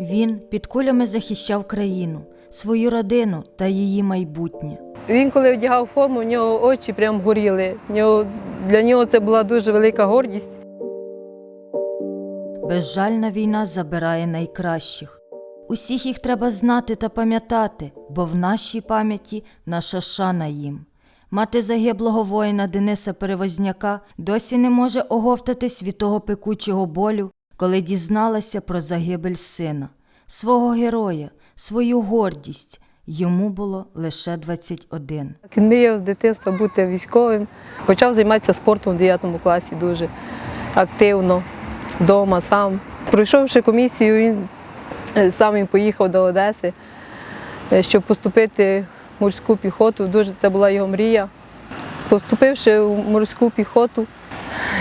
Він під кулями захищав країну, свою родину та її майбутнє. Він, коли одягав форму, у нього очі прям горіли. Для нього це була дуже велика гордість. Безжальна війна забирає найкращих. Усіх їх треба знати та пам'ятати, бо в нашій пам'яті наша шана їм. Мати загиблого воїна Дениса Перевозняка досі не може оговтатись від того пекучого болю, коли дізналася про загибель сина, свого героя, свою гордість. Йому було лише 21. Він мріяв з дитинства бути військовим. Почав займатися спортом в 9 класі дуже активно, вдома сам. Пройшовши комісію, він е, сам він поїхав до Одеси, е, щоб поступити в морську піхоту. Дуже це була його мрія. Поступивши в морську піхоту,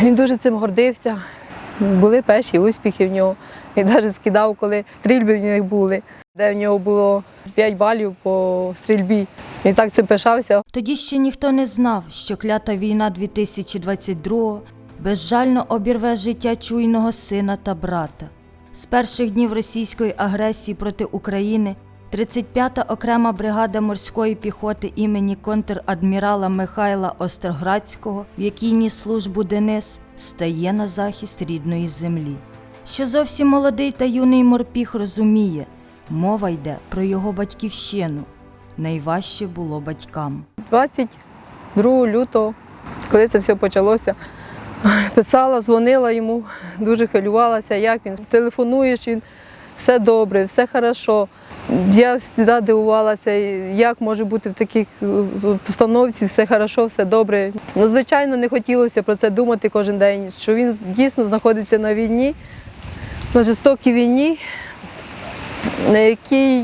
він дуже цим гордився. Були перші успіхи в нього. Він навіть скидав, коли стрільби в них були, де в нього було 5 балів по стрільбі. Він так цим пишався. Тоді ще ніхто не знав, що клята війна 2022 безжально обірве життя чуйного сина та брата. З перших днів російської агресії проти України 35-та окрема бригада морської піхоти імені контрадмірала Михайла Остроградського, в якій ніс службу Денис, стає на захист рідної землі. Що зовсім молодий та юний морпіг розуміє, мова йде про його батьківщину. Найважче було батькам. 22 лютого, коли це все почалося, писала, дзвонила йому, дуже хвилювалася, як він. Телефонуєш, він все добре, все хорошо. Я завжди дивувалася, як може бути в таких е, постановці, все хорошо, все добре. Ну, звичайно, не хотілося про це думати кожен день, що він дійсно знаходиться на війні, на жорстокій війні, на якій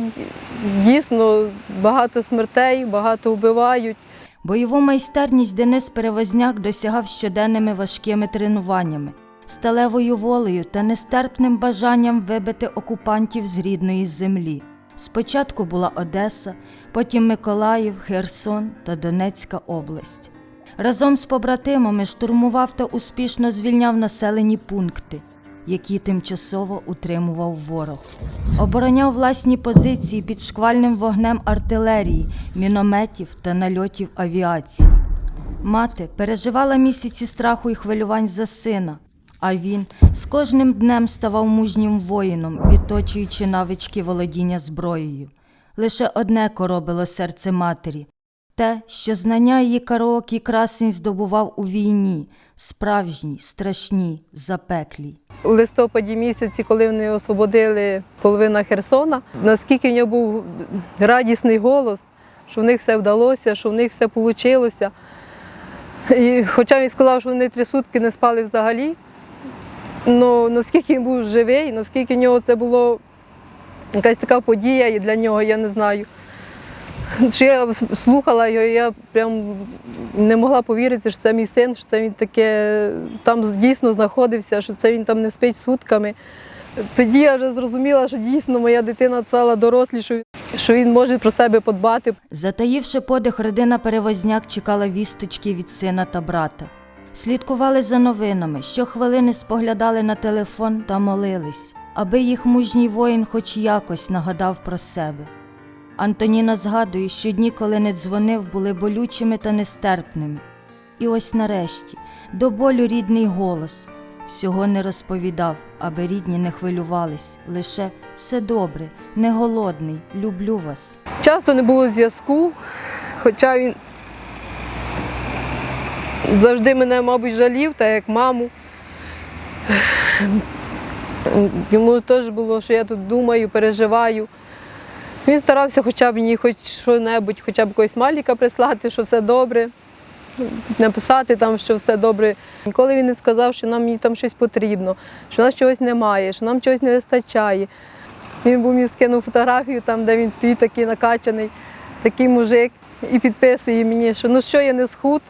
дійсно багато смертей, багато вбивають. Бойову майстерність Денис Перевозняк досягав щоденними важкими тренуваннями, сталевою волею та нестерпним бажанням вибити окупантів з рідної землі. Спочатку була Одеса, потім Миколаїв, Херсон та Донецька область. Разом з побратимами штурмував та успішно звільняв населені пункти, які тимчасово утримував ворог. Обороняв власні позиції під шквальним вогнем артилерії, мінометів та нальотів авіації. Мати переживала місяці страху і хвилювань за сина, а він з кожним днем ставав мужнім воїном, відточуючи навички володіння зброєю. Лише одне коробило серце матері те, що знання її караокі красень здобував у війні, справжній, страшній, запеклій. У листопаді місяці, коли вони освободили половину Херсона, наскільки в нього був радісний голос, що в них все вдалося, що в них все вийшло. І хоча він сказав, що вони три сутки не спали взагалі, але наскільки він був живий, наскільки в нього це було якась така подія і для нього, я не знаю. Що я слухала його, я прям не могла повірити, що це мій син, що це він таке там дійсно знаходився, що це він там не спить сутками. Тоді я вже зрозуміла, що дійсно моя дитина стала дорослішою, що він може про себе подбати. Затаївши подих, родина Перевозняк чекала вісточки від сина та брата. Слідкували за новинами, щохвилини споглядали на телефон та молились, аби їх мужній воїн хоч якось нагадав про себе. Антоніна згадує, що дні, коли не дзвонив, були болючими та нестерпними. І ось нарешті, до болю рідний голос. Всього не розповідав, аби рідні не хвилювались. Лише все добре, не голодний, люблю вас. Часто не було зв'язку, хоча він завжди мене, мабуть, жалів, так як маму. Йому теж було, що я тут думаю, переживаю. Він старався хоча б мені хоч що-небудь, хоча б якогось маліка прислати, що все добре, написати там, що все добре. Ніколи він не сказав, що нам там щось потрібно, що нас чогось немає, що нам чогось не вистачає. Він був мені скинув фотографію, там, де він стоїть такий накачаний, такий мужик, і підписує мені, що ну що я не схуд.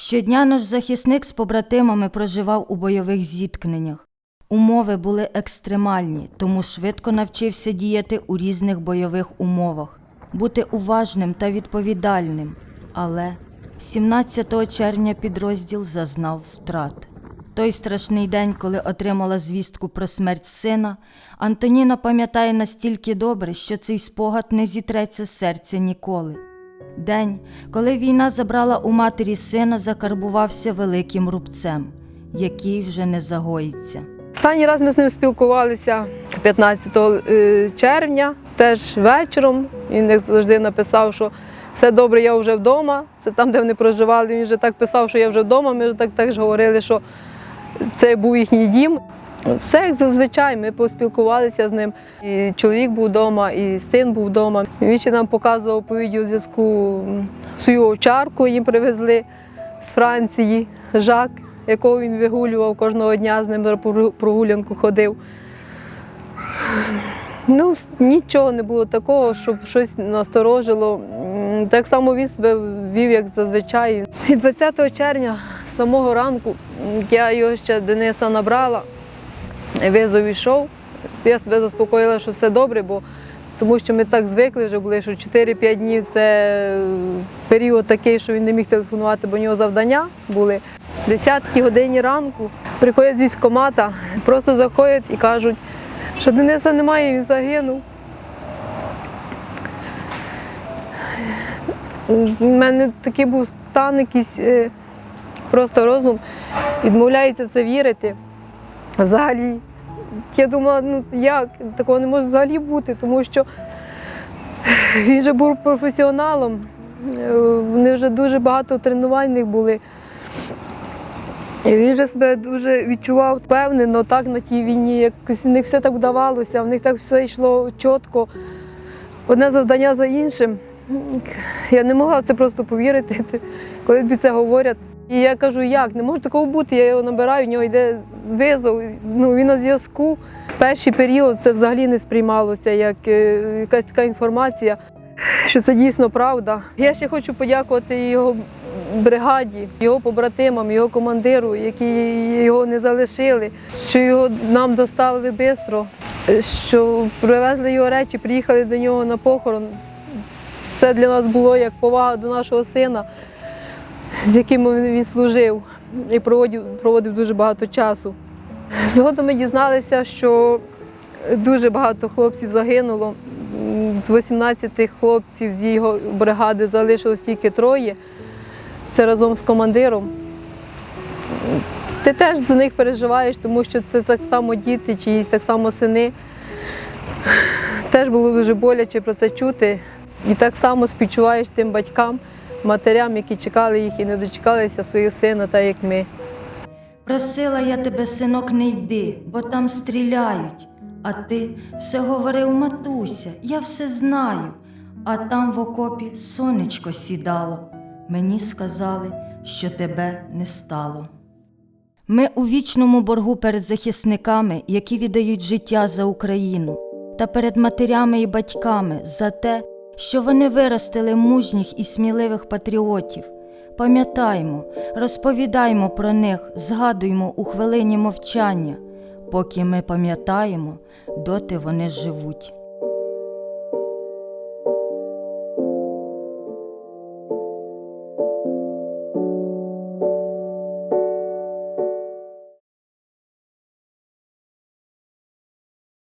Щодня наш захисник з побратимами проживав у бойових зіткненнях. Умови були екстремальні, тому швидко навчився діяти у різних бойових умовах, бути уважним та відповідальним. Але 17 червня підрозділ зазнав втрат. той страшний день, коли отримала звістку про смерть сина, Антоніна пам'ятає настільки добре, що цей спогад не зітреться серця ніколи. День, коли війна забрала у матері сина, закарбувався великим рубцем, який вже не загоїться. Останній раз ми з ним спілкувалися 15 е, червня, теж вечором. Він завжди написав, що все добре, я вже вдома. Це там, де вони проживали. Він вже так писав, що я вже вдома. Ми вже так теж говорили, що це був їхній дім. Все як зазвичай, ми поспілкувалися з ним. І чоловік був вдома, і син був вдома. Він ще нам показував по відеозв'язку свою овчарку, їм привезли з Франції, Жак, якого він вигулював кожного дня, з ним на прогулянку ходив. Ну, нічого не було такого, щоб щось насторожило. Так само він себе вів, як зазвичай. І 20 червня, самого ранку, я його ще Дениса набрала, визов ішов. Я себе заспокоїла, що все добре, бо тому що ми так звикли вже були, що 4-5 днів це е, період такий, що він не міг телефонувати, бо у нього завдання були. Десятки годині ранку приходять з військкомата, просто заходять і кажуть, що Дениса немає, він загинув. У мене такий був стан, якийсь е, просто розум, відмовляється в це вірити. Взагалі. Я думала, ну як, такого не може взагалі бути, тому що він же був професіоналом. Е, Вони вже дуже багато тренувань них були. І він же себе дуже відчував впевнено так на тій війні. Якось в них все так вдавалося, в них так все йшло чітко, одне завдання за іншим. Я не могла в це просто повірити, коли тобі це говорять. І я кажу, як, не може такого бути. Я його набираю, в нього йде визов, ну, він на зв'язку. Перший період це взагалі не сприймалося як е, якась така інформація, що це дійсно правда. Я ще хочу подякувати його бригаді, його побратимам, його командиру, які його не залишили, що його нам доставили швидко, що привезли його речі, приїхали до нього на похорон. Це для нас було як повага до нашого сина, з яким він служив і проводив, проводив дуже багато часу. Згодом ми дізналися, що дуже багато хлопців загинуло. З 18 хлопців з його бригади залишилось тільки троє. Це разом з командиром. Ти теж за них переживаєш, тому що це так само діти, чиїсь так само сини. Теж було дуже боляче про це чути. І так само співчуваєш тим батькам, матерям, які чекали їх і не дочекалися свого сина, так як ми. Просила я тебе, синок, не йди, бо там стріляють. А ти все говорив, матуся, я все знаю. А там в окопі сонечко сідало. Мені сказали, що тебе не стало. Ми у вічному боргу перед захисниками, які віддають життя за Україну, та перед матерями і батьками за те, що вони виростили мужніх і сміливих патріотів. Пам'ятаймо, розповідаймо про них, згадуймо у хвилині мовчання. Поки ми пам'ятаємо, доти вони живуть.